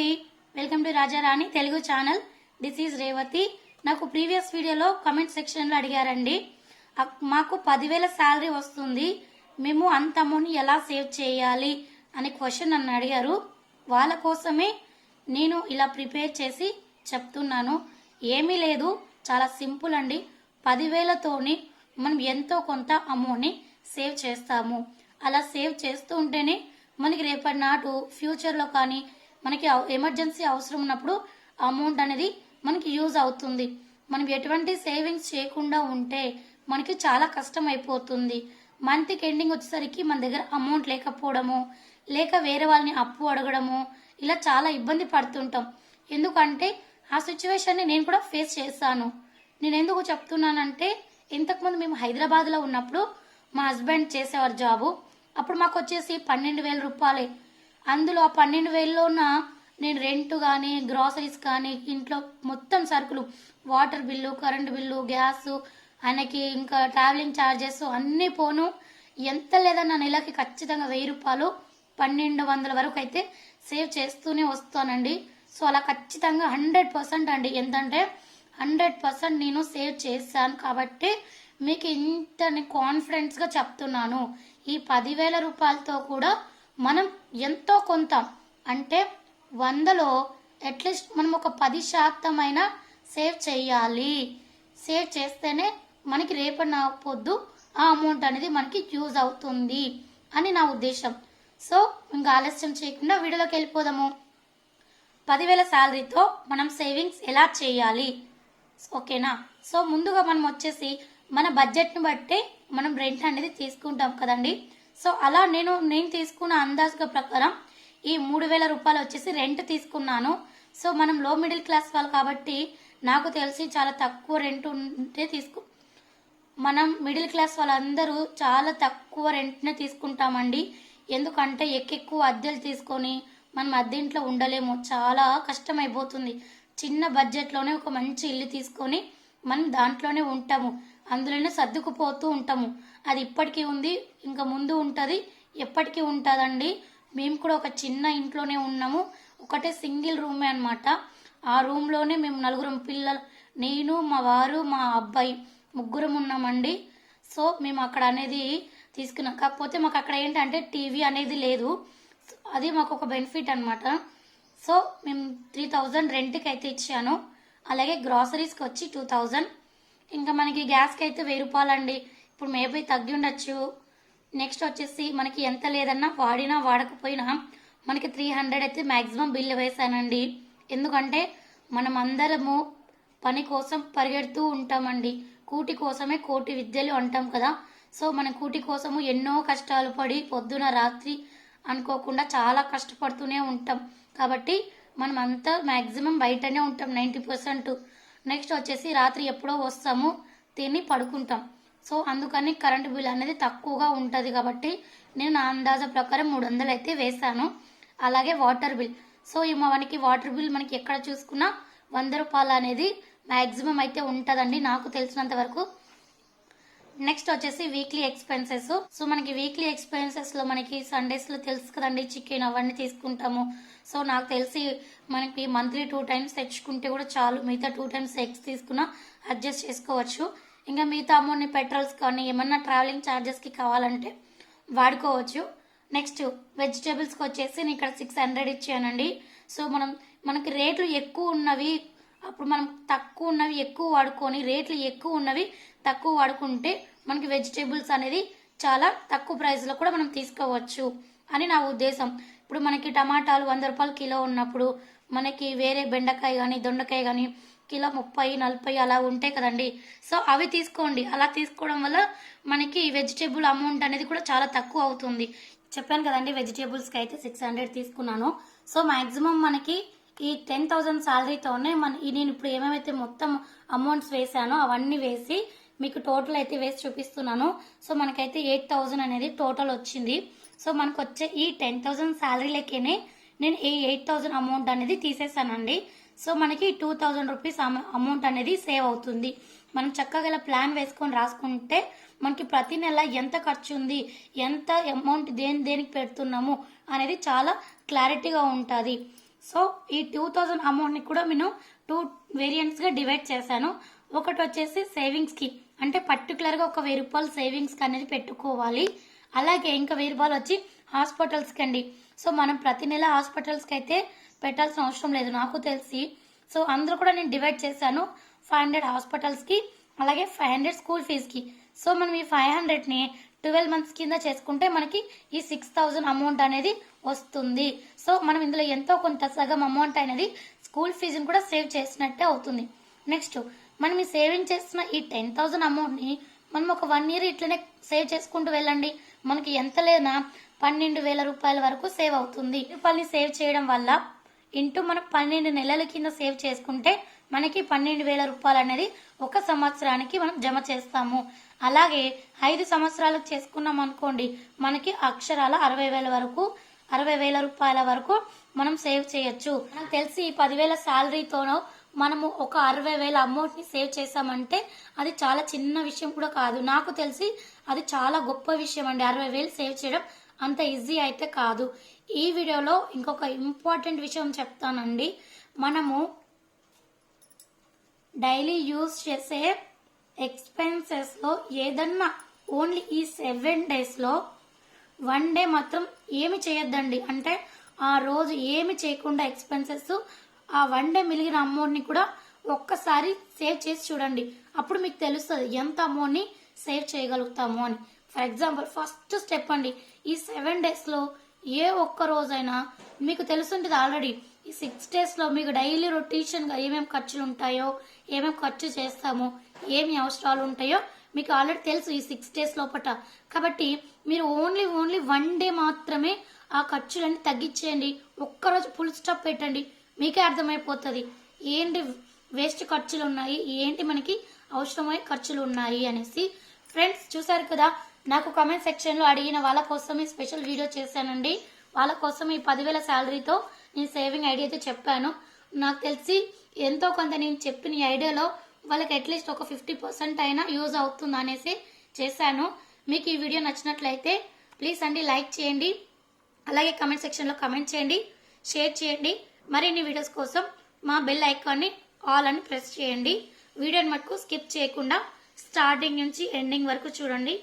అండి. Welcome to Rajarani Telugu channel. This is Revathi నాకు previous వీడియోలో కమెంట్ సెక్షన్లో అడిగారండి. మాకు పదివేల శాలరీ వస్తుంది. మేము అంత అమౌంట్ ఎలా సేవ్ చేయాలి అనే క్వశ్చన్ నన్ను అడిగారు. వాళ్ళ కోసమే నేను ఇలా ప్రిపేర్ చేసి చెప్తున్నాను. ఏమీ లేదు. చాలా సింపుల్ అండి. పదివేలతోని మనం ఎంతో కొంత అమౌంట్ని సేవ్ చేస్తాము. అలా సేవ్ చేస్తూ ఉంటేనే మనకి రేపటి నాటు ఫ్యూచర్లో కానీ మనకి అవ- ఎమర్జెన్సీ అవసరం ఉన్నప్పుడు అమౌంట్ అనేది మనకి యూజ్ అవుతుంది. మనం ఎటువంటి సేవింగ్స్ చేయకుండా ఉంటే మనకి చాలా కష్టం అయిపోతుంది మంత్కి ఎండింగ్ వచ్చేసరికి మన దగ్గర అమౌంట్ లేకపోవడము లేక వేరే వాళ్ళని అప్పు అడగడము ఇలా చాలా ఇబ్బంది పడుతుంటాం. ఎందుకంటే ఆ సిచ్యువేషన్ని నేను కూడా ఫేస్ చేశాను. నేను ఎందుకు చెప్తున్నానంటే ఇంతకుముందు మేము హైదరాబాద్లో ఉన్నప్పుడు మా హస్బెండ్ చేసేవారు జాబు. అప్పుడు మాకు వచ్చేసి పన్నెండు వేల రూపాయలే. అందులో ఆ పన్నెండు వేలలోన నేను రెంట్ కానీ గ్రాసరీస్ కానీ ఇంట్లో మొత్తం సరుకులు water bill current bill gas ఆయనకి ఇంకా ట్రావెలింగ్ ఛార్జెస్ అన్నీ పోను. ఎంత లేదన్న నెలకి ఖచ్చితంగా వెయ్యి రూపాయలు పన్నెండు వందల వరకు అయితే సేవ్ చేస్తూనే వస్తానండి. సో అలా ఖచ్చితంగా హండ్రెడ్ పర్సెంట్ అండి. ఎంతంటే హండ్రెడ్ పర్సెంట్ నేను సేవ్ చేశాను కాబట్టి మీకు ఇంత కాన్ఫిడెన్స్గా చెప్తున్నాను. ఈ పదివేల రూపాయలతో కూడా మనం ఎంతో కొంత అంటే వందలో అట్లీస్ట్ మనం ఒక పది శాతం అయినా సేవ్ చేయాలి. సేవ్ చేస్తేనే మనకి రేపటి నా పొద్దు ఆ అమౌంట్ అనేది మనకి యూజ్ అవుతుంది అని నా ఉద్దేశం. సో ఇంకా ఆలస్యం చేయకుండా వీడియోలోకి వెళ్ళిపోదాము. పదివేల శాలరీతో మనం సేవింగ్స్ ఎలా చేయాలి? ఓకేనా? సో ముందుగా మనం వచ్చేసి మన బడ్జెట్ని బట్టి మనం రెంట్ అనేది తీసుకుంటాం కదండి. సో అలా నేను నేను తీసుకున్న అందాజుగా ప్రకారం ఈ మూడు వేల రూపాయలు వచ్చేసి రెంట్ తీసుకున్నాను. సో మనం లో మిడిల్ క్లాస్ వాళ్ళు కాబట్టి నాకు తెలిసి చాలా తక్కువ రెంట్ ఉంటే తీసుకు మనం మిడిల్ క్లాస్ వాళ్ళందరూ చాలా తక్కువ రెంట్నే తీసుకుంటామండి. ఎందుకంటే ఎక్కెక్కువ అద్దెలు తీసుకొని మనం అద్దెంట్లో ఉండలేము. చాలా కష్టం అయిపోతుంది చిన్న బడ్జెట్లోనే ఒక మంచి ఇల్లు తీసుకొని మనం దాంట్లోనే ఉంటాము. అందులోనే సర్దుకుపోతూ ఉంటాము. అది ఇప్పటికీ ఉంది ఇంకా ముందు ఉంటుంది ఎప్పటికీ ఉంటుందండి. మేము కూడా ఒక చిన్న ఇంట్లోనే ఉన్నాము. ఒకటే సింగిల్ రూమే అన్నమాట. ఆ రూమ్లోనే మేము నలుగురం పిల్లలు నేను మా వారు మా అబ్బాయి ముగ్గురం ఉన్నామండి. సో మేము అక్కడ అనేది తీసుకున్నాం. కాకపోతే మాకు అక్కడ ఏంటంటే టీవీ అనేది లేదు. అది మాకు ఒక బెనిఫిట్ అనమాట సో మేము త్రీ థౌజండ్ రెంట్కి అయితే ఇచ్చాను. అలాగే గ్రాసరీస్కి వచ్చి టూ థౌజండ్. ఇంకా మనకి గ్యాస్కి అయితే వెయ్యి రూపాయలండి. ఇప్పుడు మేబీ తగ్గి ఉండొచ్చు. నెక్స్ట్ వచ్చేసి మనకి ఎంత లేదన్నా వాడినా వాడకపోయినా మనకి త్రీ హండ్రెడ్ అయితే మ్యాక్సిమం బిల్లు వేశానండి ఎందుకంటే మనం అందరము పని కోసం పరిగెడుతూ ఉంటామండి. కూటి కోసమే కోటి విద్యలు అంటాం కదా. సో మన కూటి కోసము ఎన్నో కష్టాలు పడి పొద్దున రాత్రి అనుకోకుండా చాలా కష్టపడుతూనే ఉంటాం. కాబట్టి మనం అంతా మ్యాక్సిమం బయటనే ఉంటాం నైంటీ పర్సెంట్. నెక్స్ట్ వచ్చేసి రాత్రి ఎప్పుడో వస్తాము తిని పడుకుంటాం. సో అందుకని కరెంట్ బిల్ అనేది తక్కువగా ఉంటుంది కాబట్టి నేను నా అందాజ ప్రకారం మూడు వందలు అయితే వేశాను. అలాగే వాటర్ బిల్. సో ఈ మనకి వాటర్ బిల్ మనకి ఎక్కడ చూసుకున్నా వంద రూపాయలు అనేది మ్యాక్సిమం అయితే ఉంటుందండి. నాకు తెలిసినంత వరకు నెక్స్ట్ వచ్చేసి వీక్లీ ఎక్స్పెన్సెస్ సో మనకి వీక్లీ ఎక్స్పెన్సెస్లో మనకి సండేస్లో తెలుసు కదండి చికెన్ అవన్నీ తీసుకుంటాము. సో నాకు తెలిసి మనకి మంత్లీ టూ టైమ్స్ తెచ్చుకుంటే కూడా చాలు. మిగతా టూ టైమ్స్ ఎగ్స్ తీసుకున్నా అడ్జస్ట్ చేసుకోవచ్చు. ఇంకా మిగతా అమౌంట్ని పెట్రోల్స్ కానీ ఏమన్నా ట్రావెలింగ్ చార్జెస్కి కావాలంటే వాడుకోవచ్చు. నెక్స్ట్ వెజిటేబుల్స్కి వచ్చేసి నేను ఇక్కడ సిక్స్ హండ్రెడ్ ఇచ్చానండి. సో మనం మనకి రేట్లు ఎక్కువ ఉన్నవి అప్పుడు మనం తక్కువ ఉన్నవి ఎక్కువ వాడుకొని రేట్లు ఎక్కువ ఉన్నవి తక్కువ వాడుకుంటే మనకి వెజిటేబుల్స్ అనేది చాలా తక్కువ ప్రైస్లో కూడా మనం తీసుకోవచ్చు అని నా ఉద్దేశం. ఇప్పుడు మనకి టమాటాలు వంద రూపాయలు కిలో ఉన్నప్పుడు మనకి వేరే బెండకాయ కానీ దొండకాయ కానీ కిలో ముప్పై నలభై అలా ఉంటాయి కదండి. సో అవి తీసుకోండి. అలా తీసుకోవడం వల్ల మనకి వెజిటేబుల్ అమౌంట్ అనేది కూడా చాలా తక్కువ అవుతుంది. చెప్పాను కదండి వెజిటేబుల్స్కి అయితే సిక్స్ హండ్రెడ్ తీసుకున్నాను. సో మాక్సిమం మనకి ఈ టెన్ థౌజండ్ శాలరీతోనే మన ఈ నేను ఇప్పుడు ఏమేమైతే మొత్తం అమౌంట్స్ వేసానో అవన్నీ వేసి మీకు టోటల్ అయితే వేసి చూపిస్తున్నాను. సో మనకైతే ఎయిట్ థౌజండ్ అనేది టోటల్ వచ్చింది. సో మనకు వచ్చే ఈ టెన్ థౌజండ్ శాలరీలకేనే నేను ఈ ఎయిట్ థౌజండ్ అమౌంట్ అనేది తీసేసానండి. సో మనకి టూ థౌజండ్ రూపీస్ అమౌంట్ అనేది సేవ్ అవుతుంది. మనం చక్కగా ఇలా ప్లాన్ వేసుకొని రాసుకుంటే మనకి ప్రతి నెల ఎంత ఖర్చు ఉంది ఎంత అమౌంట్ దేని దేనికి పెడుతున్నాము అనేది చాలా క్లారిటీగా ఉంటుంది. సో ఈ టూ థౌజండ్ అమౌంట్ని కూడా నేను టూ వేరియంట్స్గా డివైడ్ చేశాను. ఒకటి వచ్చేసి సేవింగ్స్కి అంటే పర్టికులర్గా ఒక వెయ్యి రూపాయలు సేవింగ్స్కి అనేది పెట్టుకోవాలి. అలాగే ఇంకా వెయ్యి రూపాయలు వచ్చి హాస్పిటల్స్కి అండి. సో మనం ప్రతి నెల హాస్పిటల్స్కి అయితే పెట్టాల్సిన అవసరం లేదు నాకు తెలిసి. సో అందరూ కూడా నేను డివైడ్ చేశాను ఫైవ్ హండ్రెడ్ హాస్పిటల్స్కి అలాగే ఫైవ్ హండ్రెడ్ స్కూల్ ఫీజ్కి సో మనం ఈ ఫైవ్ హండ్రెడ్ని ట్వెల్వ్ మంత్స్ కింద చేసుకుంటే మనకి ఈ సిక్స్ థౌజండ్ అమౌంట్ అనేది వస్తుంది. సో మనం ఇందులో ఎంతో కొంత సగం అమౌంట్ అనేది స్కూల్ ఫీజుని కూడా సేవ్ చేసినట్టే అవుతుంది. నెక్స్ట్ మనం ఈ సేవింగ్ చేస్తున్న ఈ టెన్ థౌజండ్ అమౌంట్ని మనం ఒక వన్ ఇయర్ ఇట్లనే సేవ్ చేసుకుంటూ వెళ్ళండి. మనకి ఎంత లేదా పన్నెండు వేల రూపాయల వరకు సేవ్ అవుతుంది. రూపాయలని సేవ్ చేయడం వల్ల ఇంటూ మనం పన్నెండు నెలల కింద సేవ్ చేసుకుంటే మనకి పన్నెండు వేల రూపాయలు అనేది ఒక సంవత్సరానికి మనం జమ చేస్తాము. అలాగే ఐదు సంవత్సరాలకు చేసుకున్నాం అనుకోండి మనకి అక్షరాల అరవై వేల వరకు అరవై వేల రూపాయల వరకు మనం సేవ్ చేయొచ్చు. నాకు తెలిసి ఈ పదివేల శాలరీతోనో మనము ఒక అరవై వేల అమౌంట్ని సేవ్ చేసామంటే అది చాలా చిన్న విషయం కూడా కాదు. నాకు తెలిసి అది చాలా గొప్ప విషయం అండి. అరవై వేలు సేవ్ చేయడం అంత ఈజీ అయితే కాదు. ఈ వీడియోలో ఇంకొక ఇంపార్టెంట్ విషయం చెప్తానండి. మనము డైలీ యూజ్ చేసే ఎక్స్పెన్సెస్లో ఏదన్నా ఓన్లీ ఈ సెవెన్ డేస్లో వన్ డే మాత్రం ఏమి చేయొద్దండి. అంటే ఆ రోజు ఏమి చేయకుండా ఎక్స్పెన్సెస్ ఆ వన్ డే మిలిగిన అమౌంట్ని కూడా ఒక్కసారి సేవ్ చేసి చూడండి. అప్పుడు మీకు తెలుస్తుంది ఎంత అమౌంట్ని సేవ్ చేయగలుగుతాము అని. ఫర్ ఎగ్జాంపుల్ ఫస్ట్ స్టెప్ అండి ఈ సెవెన్ డేస్లో ఏ ఒక్క రోజైనా మీకు తెలుసుంటుంది ఆల్రెడీ. ఈ సిక్స్ డేస్లో మీకు డైలీ రొటేషన్గా ఏమేమి ఖర్చులు ఉంటాయో ఏమేమి ఖర్చు చేస్తామో ఏమి అవసరాలు ఉంటాయో మీకు ఆల్రెడీ తెలుసు ఈ సిక్స్ డేస్ లోపట. కాబట్టి మీరు ఓన్లీ ఓన్లీ వన్ డే మాత్రమే ఆ ఖర్చులన్నీ తగ్గించేయండి. ఒక్కరోజు ఫుల్ స్టాప్ పెట్టండి. మీకే అర్థమైపోతుంది. ఏంటి వేస్ట్ ఖర్చులు ఉన్నాయి? ఏంటి మనకి అవసరమయ్యే ఖర్చులు ఉన్నాయి అనేసి. ఫ్రెండ్స్ చూసారు కదా నాకు కమెంట్ సెక్షన్లో అడిగిన వాళ్ళ కోసమే స్పెషల్ వీడియో చేశానండి. వాళ్ళ కోసం ఈ పదివేల శాలరీతో నేను సేవింగ్ ఐడియా అయితే చెప్పాను. నాకు తెలిసి ఎంతో కొంత నేను చెప్పిన ఈ ఐడియాలో వాళ్ళకి అట్లీస్ట్ ఒక ఫిఫ్టీ పర్సెంట్ అయినా యూజ్ అవుతుంది అనేసి చేశాను. మీకు ఈ వీడియో నచ్చినట్లయితే ప్లీజ్ అండి లైక్ చేయండి. అలాగే కమెంట్ సెక్షన్లో కమెంట్ చేయండి షేర్ చేయండి. మరిన్ని వీడియోస్ కోసం మా బెల్ ఐకాన్ని ఆల్ అని ప్రెస్ చేయండి. వీడియోని మటుకు స్కిప్ చేయకుండా స్టార్టింగ్ నుంచి ఎండింగ్ వరకు చూడండి.